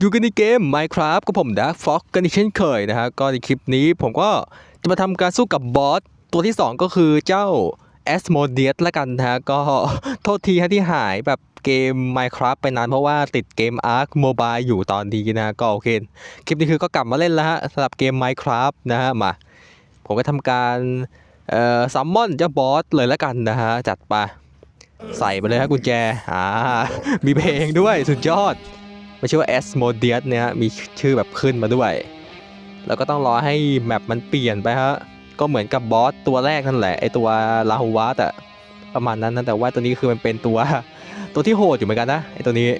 อยู่กันในเกม Minecraft กับผม Dark Fox กันอีกเช่นเคยนะฮะก็ในคลิปนี้ผมก็จะมาทำการสู้กับบอสตัวที่ 2 ก็คือเจ้า a s m o d e u s ละกันนะฮะก็โทษทีฮะที่หายแบบเกม Minecraft ไปนานเพราะว่าติดเกม Ark Mobile อยู่ตอนนี้นะก็โอเค คลิปนี้คือก็กลับมาเล่นแล้วฮะสำหรับเกม Minecraft นะฮะมา ผมก็ทำการเอ่อซัมมอนเจ้าบอสเลยละกันนะฮะจัดไปใส่ไปเลยฮะกุญแจอ่ามีเพลงด้วยสุดยอด ม่ใช่ว่า S m o d e u s เนี่ยมีชื่อแบบขึ้นมาด้วย แล้วก็ต้องรอให้แมปมันเปลี่ยนไปฮะ ก็เหมือนกับบอสตัวแรกนั่นแหละไอตัวลาฮูวัตอะประมาณนั้นนะแต่ว่าตัวนี้คือมันเป็นตัวตัวที่โหดอยู่เหมือนกันนะไอตัวนี้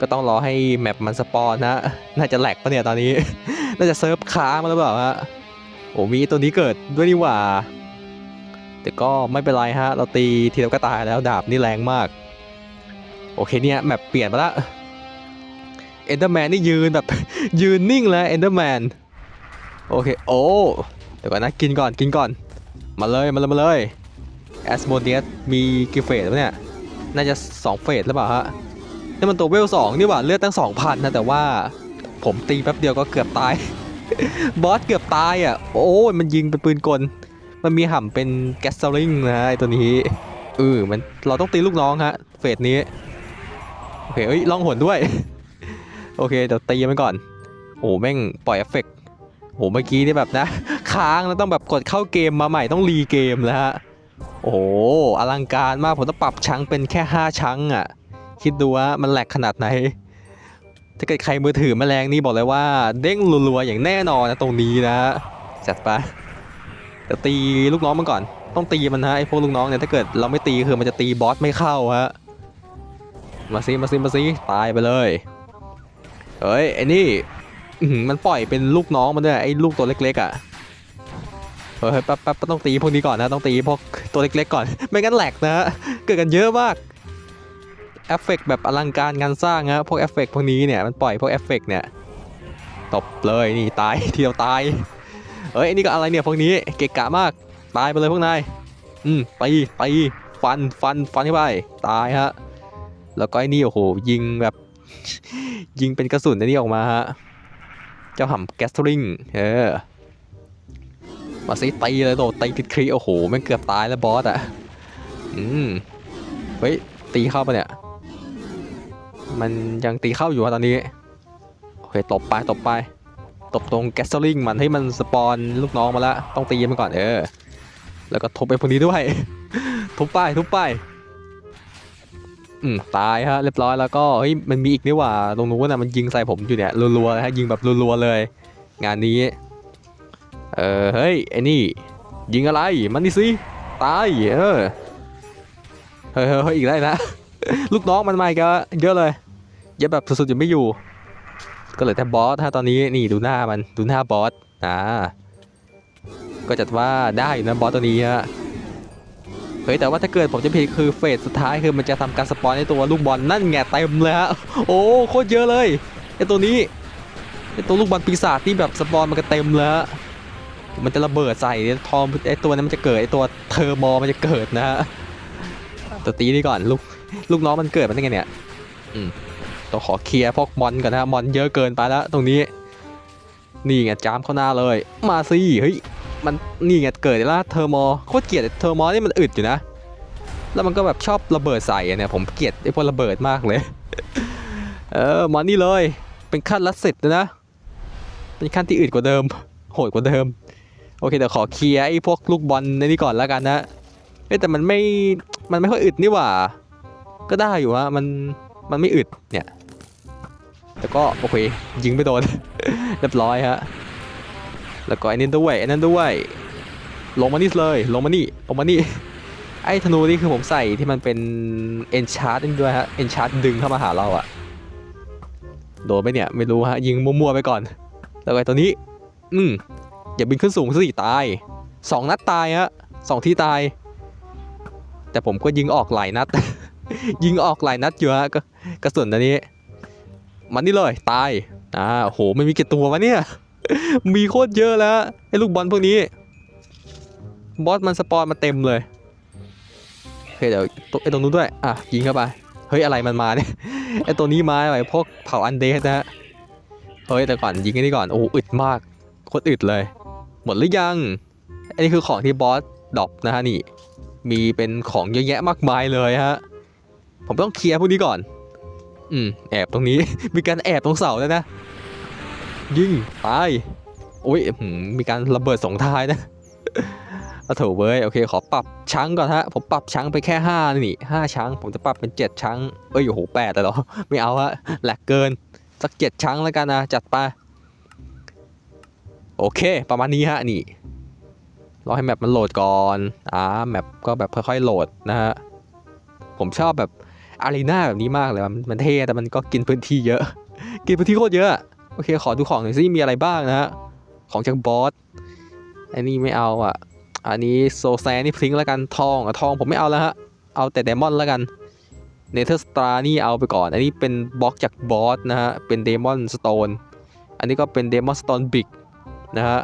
ก็ต้องรอให้แมปมันสปอนนะน่าจะแหลกปะเนี่ยตอนนี้ น่าจะเซิร์ฟค้ามาแล้วเปล่าฮะโอ้มีตัวนี้เกิดด้วยนี่หว่า แต่ก็ไม่เป็นไรฮะ เราตีทีเดียวก็ตายแล้วดาบนี่แรงมาก โอเคเนี่ยแมปเปลี่ยนมาละ เอนเดอร์แมนนี่ยืนแบบ ยืนนิ่งแล้วเอนเดอร์แมนโอเคโอ้เดี๋ยวก่อนนะกินก่อนกินก่อน มาเลยมาเลยมาเลยแอสโมเดียสมีกี่เฟสวะเนี่ยน่าจะ 2 เฟสหรือเปล่าฮะนี่มันตัวเวลสองนี่หว่าเลือดตั้ง 2,000 นะ แต่ว่าผมตีแป๊บเดียวก็เกือบตาย บอสเกือบตายอะ โอ้ยมันยิงเป็นปืนกล มันมีห่ำเป็นแกสซิลิงนะไอตัวนี้เออมันเราต้องตีลูกน้องฮะ เฟสนี้ โอเคเอ้ยล่องหนด้วย โอเคเดี๋ยวตีมันก่อน โอ้แม่งปล่อยเอฟเฟกต์โอ้เมื่อกี้นี่แบบนะ ค้างแล้วต้องแบบกดเข้าเกมมาใหม่ต้องรีเกมแล้วฮะโอ้โหอลังการมากผมต้องปรับชั้งเป็นแค่ 5 ชั้งอะ คิดดูว่ามันแหลกขนาดไหน ถ้าเกิดใครมือถือแมลงนี่บอกเลยว่า เด้งรัวๆอย่างแน่นอนนะตรงนี้นะจัดไปเดี๋ยวตีลูกน้องมันก่อน ต้องตีมันฮะไอ้พวกลูกน้องเนี่ยถ้าเกิดเราไม่ตีคือมันจะตีบอสไม่เข้าฮะมาซิมาซิมาซิตายไปเลย เฮ้ยไอ้นี่มันปล่อยเป็นลูกน้องมันด้วยไอ้ลูกตัวเล็กๆอะเฮ้ยแป๊บแป๊บต้องตีพวกนี้ก่อนนะต้องตีพวกตัวเล็กๆก่อน ไม่งั้นแหลกนะฮะเกิดกันเยอะมากเอฟเฟกต์แบบอลังการงานสร้างฮะพวกเอฟเฟกต์พวกนี้เนี่ยมันปล่อยพวกเอฟเฟกต์เนี่ยตบเลยนี่ตายทีเดียวตายเฮ้ยไอ้นี่ก็อะไรเนี่ยพวกนี้เกะกะมากตายไปเลยพวกนายอืมตีตีฟันฟันฟันเข้าไปตายฮะแล้วก็ไอ้นี่โอ้โหยิงแบบ ยิงเป็นกระสุนไอ้นี่ออกมาฮะ เจ้าห่ำแกสลิงเออ มาซิตีเลยโดดตีติดครีโอ้โหม่งเกือบตายแล้วบอสอะ อืม เฮ้ย ตีเข้าปะเนี่ย มันยังตีเข้าอยู่อะตอนนี้ โอเค ตบไป ตบไป ตบตรงแกสลิงมันให้มันสปอนลูกน้องมาแล้วต้องตีมันก่อนเออ แล้วก็ทุบไปพวกนี้ด้วย ทุบไป ทุบไป อืมตายฮะเรียบร้อยแล้วก็เฮ้ยมันมีอีกนี่หว่าตรงนู้นนะมันยิงใส่ผมอยู่เนี่ยรัวๆฮะยิงแบบรัวๆเลย งานนี้ เออเฮ้ยไอ้นี่ ยิงอะไรมันนี่สิตายเออเฮ้ยเฮ้ยเฮ้ยอีกแล้นะ ลูกน้องมันมาอีกแล้วเยอะเลยเยอะแบบสุดๆจะไม่อยู่ ก็เหลือแต่บอสฮะตอนนี้นี่ดูหน้ามันดูหน้าบอสอ่าก็จัดว่าได้นะบอสตัวนี้ฮะ เฮ้ยแต่ว่าถ้าเกิดผมจะผิดคือเฟสสุดท้ายคือมันจะทำการสปอนในตัวลูกบอลนั่นไงเต็มเลยฮะโอ้โคตรเยอะเลยไอตัวนี้ไอตัวลูกบอลปีศาจที่แบบสปอนมันก็เต็มเลยฮะมันจะระเบิดใส่ทอมไอตัวนั้นมันจะเกิดไอตัวเทอร์มอมันจะเกิดนะฮะตัวตีนี่ก่อนลูกลูกน้องมันเกิดมันได้ไงเนี่ยอืมต้องขอเคลียร์พวกมอนก่อนนะฮะมอนเยอะเกินไปแล้วตรงนี้ นี่ไงจามเข้าหน้าเลย มาสิเฮ้ย มันนี่ไงเกิดแล้วเทอร์มอโคตรเกลียดเทอร์มอนี่มันอึดอยู่นะ แล้วมันก็แบบชอบระเบิดใส่เนี่ยผมเกลียดไอ้พวกระเบิดมากเลย เออมานี่เลยเป็นขั้นลัดเสร็จนะ เป็นขั้นที่อึดกว่าเดิม โหดกว่าเดิม โอเคเดี๋ยวขอเคลียร์ไอ้พวกลูกบอลในนี้ก่อนแล้วกันนะเอ้แต่มันไม่มันไม่ค่อยอึดนี่หว่า ก็ได้อยู่ฮะมันมันไม่อึดเนี่ยแต่ก็โอเคยิงไม่โดน เรียบร้อยฮะ แล้วก็ไอ้นี่ด้วยไอ้นั่นด้วย ลงมานี่เลยลงมานี่ลงมานี่ไอ้ธนูนี่คือผมใส่ที่มันเป็นเอนชาร์ดนี่ด้วยฮะเอนชาร์ดดึงเข้ามาหาเราอะโดนไหมเนี่ยไม่รู้ฮะยิงมั่วๆไปก่อน แล้วไอ้ตัวนี้ อืมอย่าบินขึ้นสูงสิตายสองนัดตายฮะสองที่ตาย แต่ผมก็ยิงออกหลายนัด ยิงออกหลายนัดอยู่ฮะก็กระสุนอันนี้ มันนี่เลยตายอ่าโหไม่มีกี่ตัววะเนี่ย มีโคตรเยอะแล้วไอ้ลูกบอลพวกนี้ บอสมันสปอนมาเต็มเลยโอเคเดี๋ยวไอ้ตรงนู้นด้วย อะยิงเข้าไป เฮ้ยอะไรมันมาเนี่ยไอ้ตัวนี้มาไอพวกเผาอันเดสนะฮะ เฮ้ยแต่ก่อนยิงไอันนี้ก่อน โอ้อึดมาก โคตรอึดเลย หมดหรือยังอันนี้คือของที่บอสดรอปนะฮะนี่ มีเป็นของเยอะแยะมากมายเลยฮะ ผมต้องเคลียร์พวกนี้ก่อน อืมแอบตรงนี้ มีการแอบตรงเสาด้วยนะ ยิงไปโอ้ยอื้อหือมีการระเบิดสองท้ายนะเอาเถอะเว้ยโอเคขอปรับช้างก่อนฮะผมปรับช้างไปแค่5นี่ห้าช้างผมจะปรับเป็น7ช้างเอ้ยโอ้โหแปดแต่หรอไม่เอาฮะแหลกเกินสักเจ็ดช้างแล้วกันนะจัดไปโอเค ประมาณนี้ฮะนี่รอให้แมปมันโหลดก่อนอ่าแมปก็แบบค่อยๆโหลดนะฮะผมชอบแบบอารีนาแบบนี้มากเลยมันเท่แต่มันก็กินพื้นที่เยอะ กินพื้นที่โคตรเยอะ โอเค ขอดูของหน่อยสิมีอะไรบ้างนะฮะ ของจากบอส อันนี้ไม่เอาอะ อันนี้โซแซนี่พลิงแล้วกัน ทองอะทองผมไม่เอาแล้วฮะ เอาแต่เดมอนแล้วกัน เนเธอร์สตาร์นี่เอาไปก่อน อันนี้เป็นบล็อกจากบอสนะฮะ เป็นเดมอนสโตน อันนี้ก็เป็นเดมอนสโตนบิกนะฮะ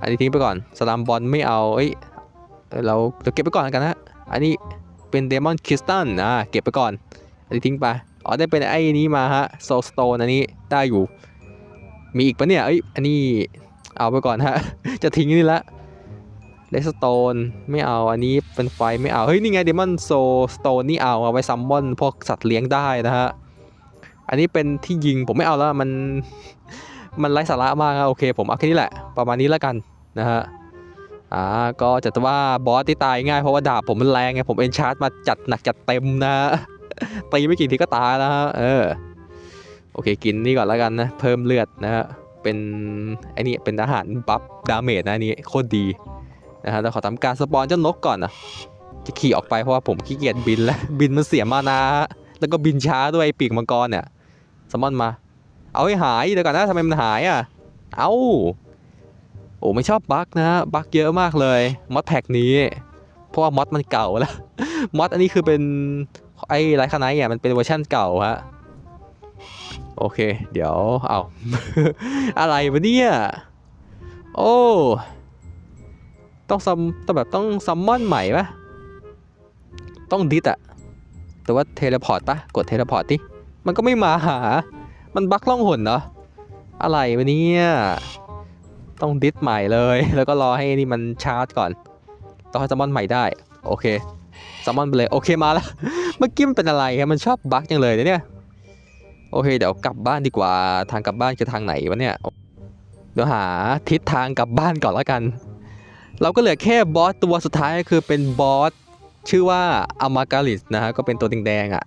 อันนี้ทิ้งไปก่อน สลามบอลไม่เอา เอ้ย เราเราเก็บไปก่อนแล้วกันนะฮะอันนี้เป็นเดมอนคริสตัลนะเก็บไปก่อน อันนี้ทิ้งไป อ๋อได้เป็นไอ้นี้มาฮะโซสโตนอันนี้ได้อยู่ มีอีกปะเนี่ย เอ้ย อันนี้เอาไปก่อนฮะ จะทิ้งนี่ละเลสโตนไม่เอา อันนี้เป็นไฟไม่เอา เฮ้ย นี่ไงเดมอนโซสโตนนี่เอาเอาไว้ซัมมอนพวกสัตว์เลี้ยงได้นะฮะ อันนี้เป็นที่ยิงผมไม่เอาแล้ว มัน มันไร้สาระมากอะโอเค ผมเอาแค่นี้แหละ ประมาณนี้แล้วกันนะฮะ อ่า ก็จะว่าบอสที่ตายง่ายเพราะว่าดาบผมมันแรงไง ผมเอนชาร์จมาจัดหนักจัดเต็มนะตีไม่กี่ทีก็ตายแล้วฮะ เออ โอเคกินนี่ก่อนแล้วกันนะ เพิ่มเลือดนะฮะเป็นไอ้นี่เป็นอาหารบัฟดาเมจนะนี่โคตรดีนะฮะแล้วขอทำการสปอนเจ้านกก่อนนะจะขี่ออกไปเพราะว่าผมขี้เกียจบินแล้ว บินมันเสียมานาฮะแล้วก็บินช้าด้วยปีกมังกรเนี่ยสมอนมา เอาให้หายเดี๋ยวก่อนนะทำไมมันหายอะ เอาโอ้ไม่ชอบบั๊กนะฮะบั๊กเยอะมากเลยมอดแพ็กนี้ เพราะว่ามอดมันเก่าแล้วมอดอันนี้คือเป็นไอ้ไรคาไนท์อะมันเป็นเวอร์ชันเก่าฮะ โอเค เดี๋ยวเอาอะไรวะเนี่ยโอ้ต้องซัมต้องแบบต้องซัมมอนใหม่ปะต้องดิสอะแต่ว่าเทเลพอร์ตปะกดเทเลพอร์ตดิมันก็ไม่มาหา มันบักล่องหนเนาะอะไรวะเนี่ย ต้องดิสใหม่เลย แล้วก็รอให้นี่มันชาร์จก่อน ต้องให้ซัมมอนใหม่ได้ โอเคซัมมอนไปเลย โอเคมาแล้ว เมื่อกี้มันเป็นอะไรครับมันชอบบั๊กจังเลยนะเนี่ย โอเค เดี๋ยวกลับบ้านดีกว่า ทางกลับบ้านคือทางไหนวะเนี่ย เดี๋ยวหาทิศทางกลับบ้านก่อนแล้วกัน เราก็เหลือแค่บอสตัวสุดท้ายคือเป็นบอสชื่อว่าอามาการิสนะฮะ ก็เป็นตัวแดงๆอะ่ะ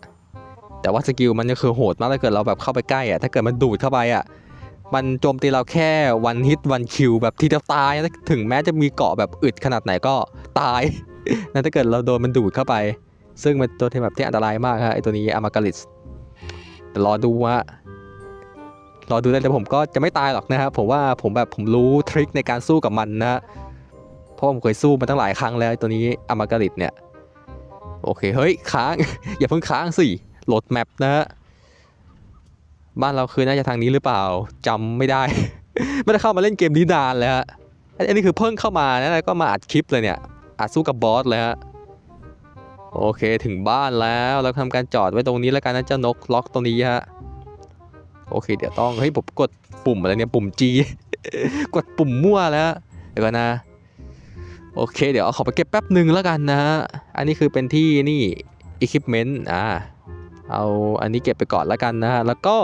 แต่ว่าสกิลมันก็คือโหดมากถ้าเกิดเราแบบเข้าไปใกล้อะ่ะ ถ้าเกิดมันดูดเข้าไปอะ่ะ มันโจมตีเราแค่วันฮิตวันคิวแบบทีเดียวตาย ถึงแม้จะมีเกาะแบบอึดขนาดไหนก็ตายนะถ้าเกิดเราโดนมันดูดเข้าไป ซึ่งเป็นตัวที่แบบที่อันตรายมากฮะไอตัวนี้อามาการิส แต่รอดูว่ารอดูได้แต่ผมก็จะไม่ตายหรอกนะครับผมว่าผมแบบผมรู้ทริคในการสู้กับมันนะเพราะผมเคยสู้มาตั้งหลายครั้งแล้วตัวนี้อามาการิตเนี่ยโอเคเฮ้ยค้าง อย่าเพิ่งค้างสิโหลดแมปนะฮะบ้านเราคือน่าจะทางนี้หรือเปล่าจำไม่ได้ ไม่ได้เข้ามาเล่นเกมนี้นานแล้วฮะอันนี้คือเพิ่งเข้ามานะแล้วก็มาอัดคลิปเลยเนี่ยอัดสู้กับบอสเลยฮะ โอเคถึงบ้านแล้วเราทำการจอดไว้ตรงนี้แล้วกันนะเจ้านกล็อกตรงนี้ฮะโอเค เดี๋ยวต้องเฮ้ยผมกดปุ่มอะไรเนี่ยปุ่ม G กดปุ่มมั่วแล้วเดี๋ยวก่อนนะ โอเค เดี๋ยวเอาขอไปเก็บแป๊บหนึ่งแล้วกันนะฮะอันนี้คือเป็นที่นี่ equipment อ่าเอาอันนี้เก็บไปก่อนแล้วกันนะฮะแล้วก็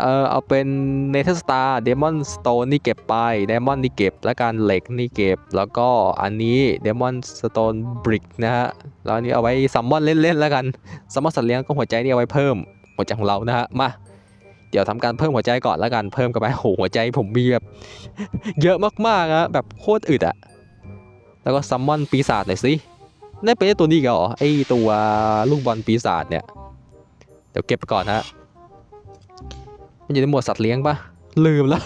เออเอาเป็น Nether Star Demon Stone นี่เก็บไป Diamond นี่เก็บ แล้วกันเหล็กนี่เก็บ แล้วก็อันนี้ Demon Stone Brick นะฮะ แล้วอันนี้เอาไว้ซัมมอนเล่นๆแล้วกันซัมมอนสัตว์เลี้ยงก็หัวใจนี่เอาไว้เพิ่มหัวใจของเรานะฮะ มา เดี๋ยวทำการเพิ่มหัวใจก่อนแล้วกัน เพิ่มกันไปโหหัวใจผมมีแบบ เยอะมากๆอะแบบโคตรอึดอะแล้วก็ซัมมอนปีศาจหน่อยสิได้เป็นไอ้ตัวนี้กันเหรอไอตัวลูกบอลปีศาจเนี่ย เดี๋ยวเก็บไปก่อนฮะ มันอยู่ในหมวดสัตว์เลี้ยงปะลืมแล้ว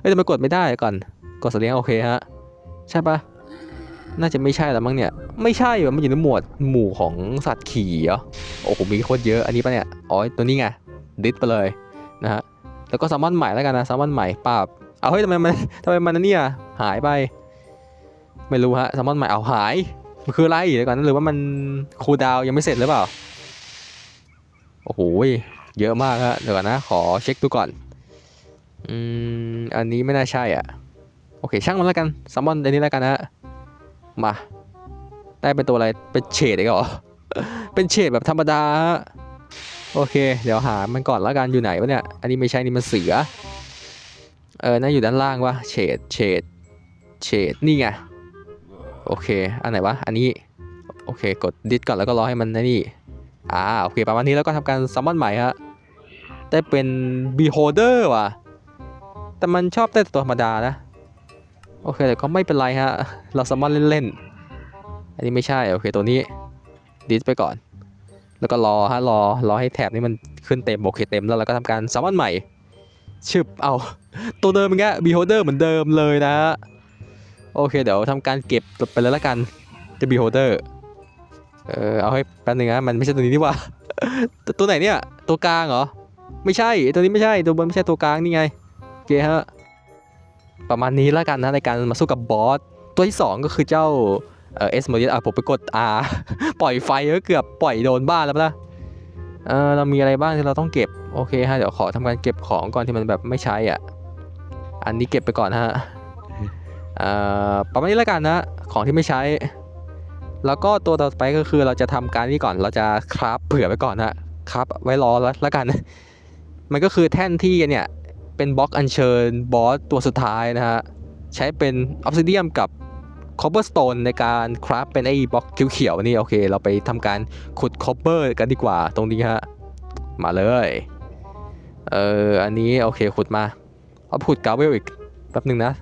เอ้ยทำไมกดไม่ได้ก่อน กดสัตว์เลี้ยงโอเคฮะ ใช่ปะน่าจะไม่ใช่แล้วมั้งเนี่ย ไม่ใช่ว่ะมันอยู่ในหมวดหมู่ของสัตว์ขี่เหรอ โอ้โห มีโคตรเยอะ อันนี้ปะเนี่ย อ๋อ ตัวนี้ไง ดิสไปเลยนะฮะ แล้วก็แซลมอนใหม่แล้วกันนะแซลมอนใหม่ปราบ เอาเฮ้ยทำไมมันทำไมมันนเนี่ยหายไป ไม่รู้ฮะแซลมอนใหม่เอาหาย มันคืออะไรเดี๋ยวก่อนนะหรือว่ามันคูลดาวยังไม่เสร็จหรือเปล่า โอ้โห เยอะมากฮะเดี๋ยวนะ ขอเช็คดูก่อน อืม อันนี้ไม่น่าใช่อะ โอเค ช่างมันแล้วกันซัมมอนอันนี้แล้วกันนะมา ได้เป็นตัวอะไร เป็นเฉดอีกเหรอ เป็นเฉดแบบธรรมดาฮะโอเค เดี๋ยวหามันก่อนแล้วกัน อยู่ไหนวะเนี่ย อันนี้ไม่ใช่นี่มันเสือ เออ น่าอยู่ด้านล่างวะเฉด เฉด เฉด นี่ไง โอเค อันไหนวะ อันนี้ โอเค กดดิสก่อนแล้วก็รอให้มันนี่อ่า โอเค ประมาณนี้แล้วก็ทำการซัมมอนใหม่ฮะ ได้เป็น beholder ว่ะ แต่มันชอบได้แต่ตัวธรรมดานะ โอเค แต่ก็ไม่เป็นไรฮะ เราซัมมอนเล่นๆ อันนี้ไม่ใช่ โอเค ตัวนี้ดิสไปก่อน แล้วก็รอฮะ รอ รอให้แถบนี้มันขึ้นเต็ม โอเค เต็มแล้วเราก็ทำการซัมมอนใหม่ชึบเอา ตัวเดิมมันแค่ beholder เหมือนเดิมเลยนะฮะ โอเค เดี๋ยวทำการเก็บไปเลยละกัน จะ beholder เออเอาให้แป๊บนึงนะมันไม่ใช่ตัวนี้นี่ว่า ตัวตัวไหนเนี่ย ตัวกลางเหรอ ไม่ใช่ตัวนี้ไม่ใช่ตัวบนไม่ใช่ตัวกลางนี่ไงโอเคฮะประมาณนี้แล้วกันนะในการมาสู้กับบอสตัวที่ 2 ก็คือเจ้าเอ่อเอสโมดิสอะผมไปกด R ปล่อยไฟก็เกือบปล่อยโดนบ้านแล้วนะเออเรามีอะไรบ้างที่เราต้องเก็บโอเคฮะเดี๋ยวขอทำการเก็บของก่อนที่มันแบบไม่ใช้อะอันนี้เก็บไปก่อนฮะเอ่อประมาณนี้แล้วกันนะของที่ไม่ใช้ แล้วก็ตัวต่อไปก็คือเราจะทำการนี่ก่อนเราจะคราฟเผื่อไว้ก่อนฮะคราฟไว้รอแล้วแล้วกัน มันก็คือแท่นที่เนี่ยเป็นบล็อกอัญเชิญบอสตัวสุดท้ายนะฮะ ใช้เป็นออ s ซิเดียมกับคอ p เ e อร์สโตนในการคราฟเป็นไอ้บล็อกเขียวๆนี่โอเค เราไปทำการขุดคอ p เ e อร์กันดีกว่าตรงนี้ฮะ มาเลยเอออันนี้โอเคขุดมาเอาขุดกาเวลอีกแป๊บหนึ่งนะ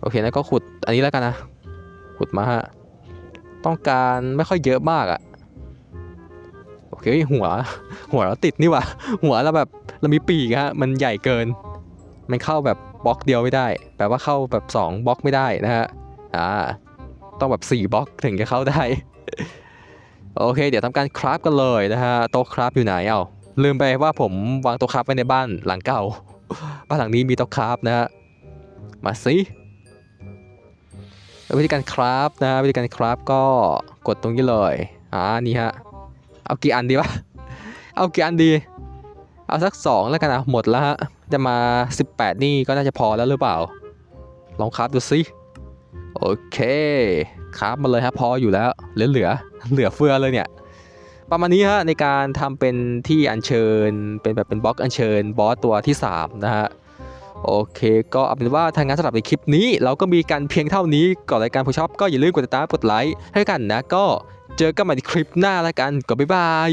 โอเคนะก็ขุดอันนี้แล้วกันนะ ขุดมาฮะ ต้องการไม่ค่อยเยอะมากอะ โอเคหัว หัวเราติดนี่ว่าหัวเราแบบเรามีปีกฮะมันใหญ่เกิน มันเข้าแบบบล็อกเดียวไม่ได้ แปลว่าเข้าแบบ 2บล็อกไม่ได้นะฮะอ่าต้องแบบ4บล็อกถึงจะเข้าได้โอเค เดี๋ยวทำการคราฟกันเลยนะฮะโต๊ะคราฟอยู่ไหนเอ้าลืมไปว่าผมวางโต๊ะคราฟไว้ในบ้านหลังเก่า บ้านหลังนี้มีโต๊ะคราฟนะฮะมาสิวิธีการคราฟนะฮะวิธีการคราฟก็กดตรงนี้เลยอ่านี่ฮะ เอากี่อันดีวะ เอากี่อันดี เอาสัก 2 แล้วกันนะหมดแล้วฮะ จะมา 18 นี่ก็น่าจะพอแล้วหรือเปล่า ลองคราฟดูสิโอเคคราฟมาเลยครับพออยู่แล้ว เหลือเหลือเหลือเฟือเลยเนี่ย ประมาณนี้ฮะในการทำเป็นที่อัญเชิญ เป็นแบบเป็นบล็อกอัญเชิญบอสตัวที่ 3 นะฮะโอเค ก็เอาเป็นว่าทางงานสำหรับในคลิปนี้ เราก็มีกันเพียงเท่านี้ก่อนรายการผู้ชอบก็อย่าลืมกดติดตามกดไลค์ให้กันนะก็ เจอกันใหม่ในคลิปหน้าแล้วกันก็บ๊ายบาย